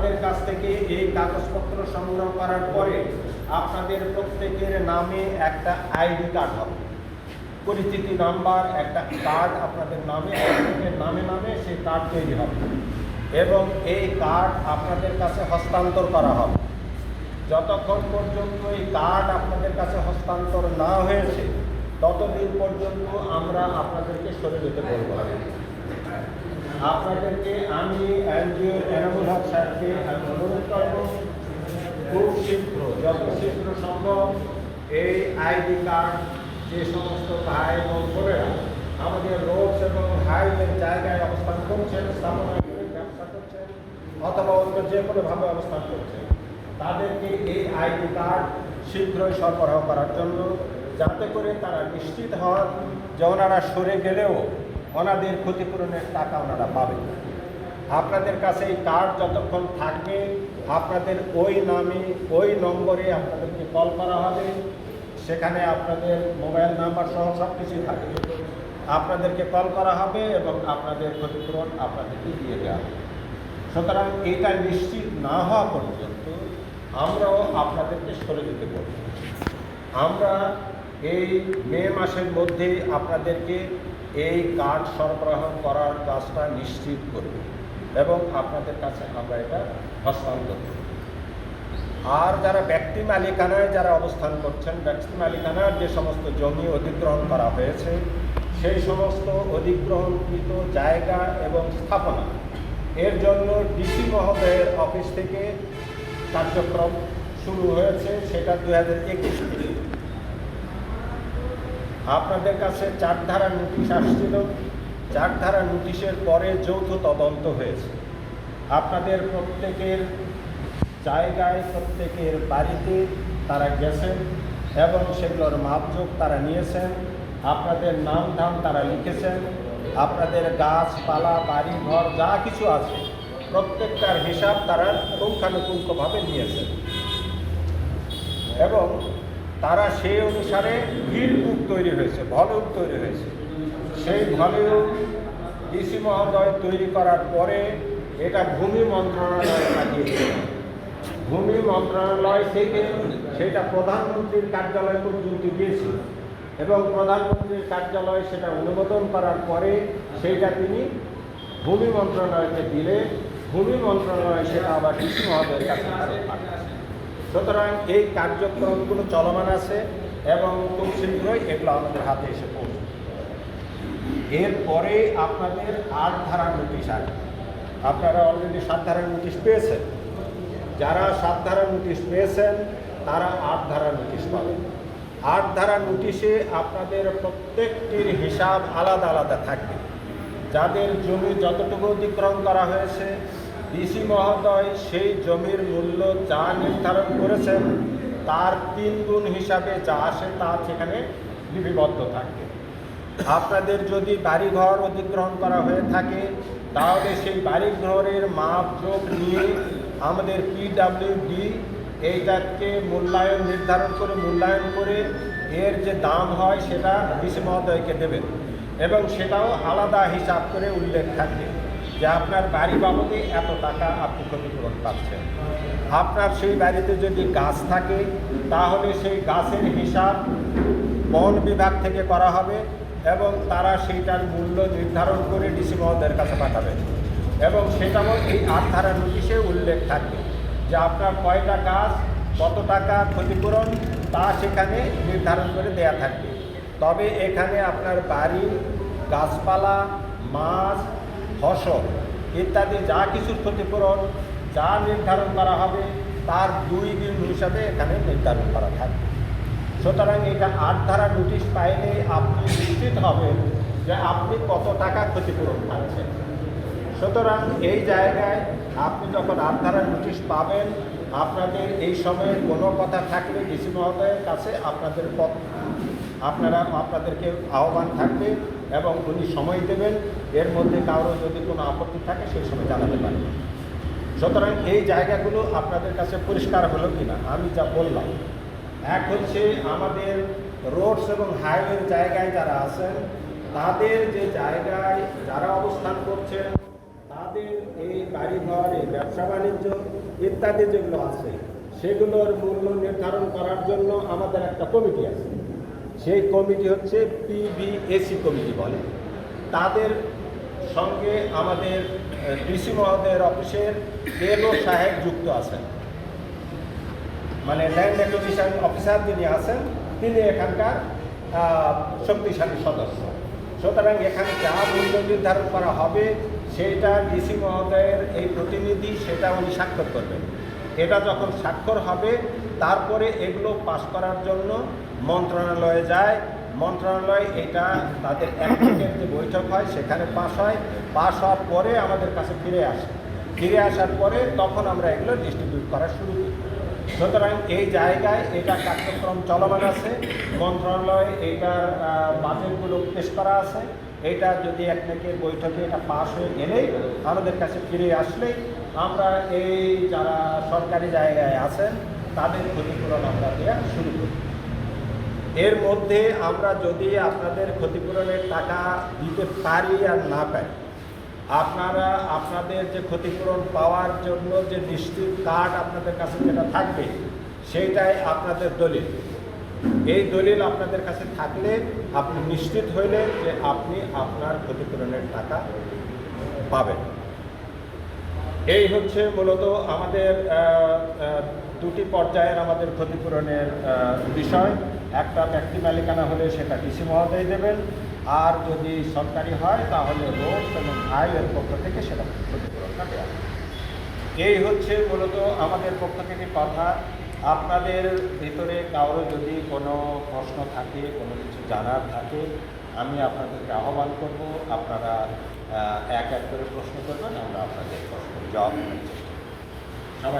আমাদের কাছ থেকে এই কাগজপত্র সংগ্রহ করার পরে আপনাদের প্রত্যেকের নামে একটা আইডি কার্ড হবে। পরিচিতি নাম্বার, একটা কার্ড আপনাদের নামে আপনাদের নামে নামে সেই কার্ড তৈরি হবে এবং এই কার্ড আপনাদের কাছে হস্তান্তর করা হবে। যতক্ষণ পর্যন্ত এই কার্ড আপনাদের কাছে হস্তান্তর না হয়েছে, ততদিন পর্যন্ত আমরা আপনাদেরকে সরে যেতে বলব আপনাদেরকে আমি এনজিও এনামুল হক স্যারকে অনুরোধ করব, খুব শীঘ্র, যত শীঘ্র সম্ভব এই আইডি কার্ড, যে সমস্ত ভাই এবং বোনেরা আমাদের রোড এবং হাইওয়ের জায়গায় অবস্থান করছেন, স্থাপনা ব্যবসা করছেন, অথবা অন্য যে কোনোভাবে অবস্থান করছেন, তাদেরকে এই আইডি কার্ড শীঘ্রই সরবরাহ করার জন্য, যাতে করে তারা নিশ্চিত হন যে ওনারা সরে গেলেও ওনাদের ক্ষতিপূরণের টাকা ওনারা পাবেন। আপনাদের কাছে এই কার্ড যতক্ষণ থাকবে, আপনাদের ওই নামে, ওই নম্বরে আপনাদেরকে কল করা হবে। সেখানে আপনাদের মোবাইল নাম্বার সহ সব কিছুই থাকবে। আপনাদেরকে কল করা হবে এবং আপনাদের ক্ষতিপূরণ আপনাদেরকে দিয়ে দেওয়া হবে। সুতরাং এটা নিশ্চিত না হওয়া পর্যন্ত আমরাও আপনাদেরকে সরে যেতে বলব। আমরা এই মে মাসের মধ্যে আপনাদেরকে এই কার্ড সরবরাহ করার কাজটা নিশ্চিত করব এবং আপনাদের কাছে আমরা এটা হস্তান্তর করব। আর যারা ব্যক্তি মালিকানায় যারা অবস্থান করছেন, ব্যক্তি মালিকানার যে সমস্ত জমি অধিগ্রহণ করা হয়েছে, সেই সমস্ত অধিগ্রহণকৃত জায়গা এবং স্থাপনা, এর জন্য ডিসি মহোদয়ের অফিস থেকে কার্যক্রম শুরু হয়েছে, সেটা দু হাজার একুশ আপনাদের কাছে চার ধারা নোটিশ আসছিল। চার ধারা নোটিশের পরে যৌথ তদন্ত হয়েছে। আপনাদের প্রত্যেকের জায়গায়, প্রত্যেকের বাড়িতে তারা গেছেন এবং সেগুলোর মাপযোগ তারা নিয়েছেন। আপনাদের নাম ধাম তারা লিখেছেন। আপনাদের গাছপালা বাড়ি ঘর যা কিছু আছে, প্রত্যেকটার হিসাব তারা পুঙ্খানুপুঙ্খভাবে নিয়েছেন। এবং তারা সেই অনুসারে ভিড়বুক তৈরি হয়েছে ভলিউম তৈরি হয়েছে সেই ভলিউম ডিসি মহোদয় তৈরি করার পরে এটা ভূমি মন্ত্রণালয়ে পাঠিয়েছে ভূমি মন্ত্রণালয় থেকে সেটা প্রধানমন্ত্রীর কার্যালয় পর্যন্ত গিয়েছিল এবং প্রধানমন্ত্রীর কার্যালয় সেটা অনুমোদন করার পরে সেইটা তিনি ভূমি মন্ত্রণালয়কে দিলে, ভূমি মন্ত্রণালয় সেটা আবার ডিসি মহোদয়ের কাছে। সুতরাং এই কার্যক্রমগুলো চলমান আছে এবং খুব শীঘ্রই এগুলো আমাদের হাতে এসে পৌঁছবে। এরপরে আপনাদের আট ধারা নোটিশ আসবে আপনারা অলরেডি সাত ধারা নোটিশ পেয়েছেন। যারা সাত ধারা নোটিশ পেয়েছেন, তারা আট ধারা নোটিশ পাবেন। আট ধারা নোটিশে আপনাদের প্রত্যেকটির হিসাব আলাদা আলাদা থাকবে। যাদের জমি যতটুকু অতিক্রম করা হয়েছে ডিসি মহোদয় সেই জমির মূল্য যা নির্ধারণ করেছেন, তার তিন গুণ হিসাবে যা আসে তা সেখানে লিপিবদ্ধ থাকবে আপনাদের যদি বাড়িঘর অধিগ্রহণ করা হয়ে থাকে, তাহলে সেই বাড়িঘরের মাপ যোগ নিয়ে আমাদের পিডাব্লিউডি এইটাকে মূল্যায়ন, নির্ধারণ করে, মূল্যায়ন করে এর যে দাম হয় সেটা ডিসি মহোদয়কে দেবেন এবং সেটাও আলাদা হিসাব করে উল্লেখ থাকবে যে আপনার বাড়ি বাবদে এত টাকা আপনি ক্ষতিপূরণ পাচ্ছেন। আপনার সেই বাড়িতে যদি গাছ থাকে, তাহলে সেই গাছের হিসাব বন বিভাগ থেকে করা হবে এবং তারা সেইটার মূল্য নির্ধারণ করে ডিসি মহোদয়ের কাছে পাঠাবেন এবং সেটাও এই আট ধারা নোটিশে উল্লেখ থাকবে যে আপনার কয়টা গাছ, কত টাকা ক্ষতিপূরণ, তা সেখানে নির্ধারণ করে দেয়া থাকবে তবে এখানে আপনার বাড়ি গাছপালা, মাছ ফসল, ইত্যাদি যা কিছুর ক্ষতিপূরণ, যা নির্ধারণ করা হবে, তার দুই দিন হিসাবে এখানে নির্ধারণ করা থাকবে। সুতরাং এটা আট ধারা নোটিশ পাইলে আপনি নিশ্চিত হবেন যে আপনি কত টাকা ক্ষতিপূরণ পাচ্ছেন। সুতরাং এই জায়গায় আপনি যখন আট ধারা নোটিশ পাবেন, আপনাদের এই সময়ে কোনো কথা থাকলে ডিসি মহোদয়ের কাছে আপনাদের আপনারা আপনাদেরকে আহ্বান থাকবে এবং উনি সময় দেবেন, এর মধ্যে কারও যদি কোনো আপত্তি থাকে সেই সময় জানাতে পারবেন সুতরাং এই জায়গাগুলো আপনাদের কাছে পরিষ্কার হলো কি না আমি যা বললাম। এক হচ্ছে আমাদের রোডস এবং হাইওয়ের জায়গায় যারা আছেন, তাদের যে জায়গায় যারা অবস্থান করছেন, তাদের এই বাড়ি ঘর এই ব্যবসা বাণিজ্য ইত্যাদি যেগুলো আছে, সেগুলোর মূল্য নির্ধারণ করার জন্য আমাদের একটা কমিটি আছে। সেই কমিটি হচ্ছে পিবিএসি কমিটি বলে। তাদের সঙ্গে আমাদের ডিসি মহোদয়ের অফিসের এলও সাহেব যুক্ত আছেন। মানে ল্যান্ড অ্যাকুইজিশন অফিসার যিনি আছেন, তিনি এখানকার শক্তিশালী সদস্য। সুতরাং এখানে যা মূল্য নির্ধারণ করা হবে, সেটা ডিসি মহোদয়ের এই প্রতিনিধি, সেটা উনি স্বাক্ষর করবেন। এটা যখন স্বাক্ষর হবে, তারপরে এগুলো পাশ করার জন্য মন্ত্রণালয়ে যায়। মন্ত্রণালয় এটা তাদের একদিনের যে বৈঠক হয়, সেখানে পাশ হয়। পাশ হওয়ার পরে আমাদের কাছে ফিরে আসে। ফিরে আসার পরে তখন আমরা এগুলো ডিস্ট্রিবিউট করা শুরু করি। সুতরাং এই জায়গায় এটা কার্যক্রম চলমান আছে। মন্ত্রণালয় এইটার বাজেটগুলো পেশ করা আছে। এটা যদি একদিকের বৈঠকে এটা পাশ হয়ে গেলেই আমাদের কাছে ফিরে আসলেই আমরা এই যারা সরকারি জায়গায় আছেন, তাদের ক্ষতিপূরণ আমরা দেওয়া শুরু করি। এর মধ্যে আমরা যদি আপনাদের ক্ষতিপূরণের টাকা দিতে পারি আর না পারি আপনারা আপনাদের যে ক্ষতিপূরণ পাওয়ার জন্য যে নিশ্চিত কার্ড আপনাদের কাছে যেটা থাকবে, সেইটাই আপনাদের দলিল। এই দলিল আপনাদের কাছে থাকলে আপনি নিশ্চিত হইলেন যে আপনি আপনার ক্ষতিপূরণের টাকা পাবেন। এই হচ্ছে মূলত আমাদের দুটি পর্যায়ের আমাদের ক্ষতিপূরণের বিষয়। একটা ব্যক্তি মালিকানা হলে সেটা ডিসি মহোদয় দেবেন, আর যদি সরকারি হয় তাহলে রোড এবং হাইওয়ের পক্ষ থেকে সেটা ক্ষতিপূরণটা দেওয়া। এই হচ্ছে মূলত আমাদের পক্ষ থেকে কথা। আপনাদের ভিতরে কারও যদি কোনো প্রশ্ন থাকে, কোনো কিছু জানার থাকে, আমি আপনাদেরকে আহ্বান করব আপনারা এক এক করে প্রশ্ন করবেন, আমরা আপনাদের প্রশ্নের জবাব।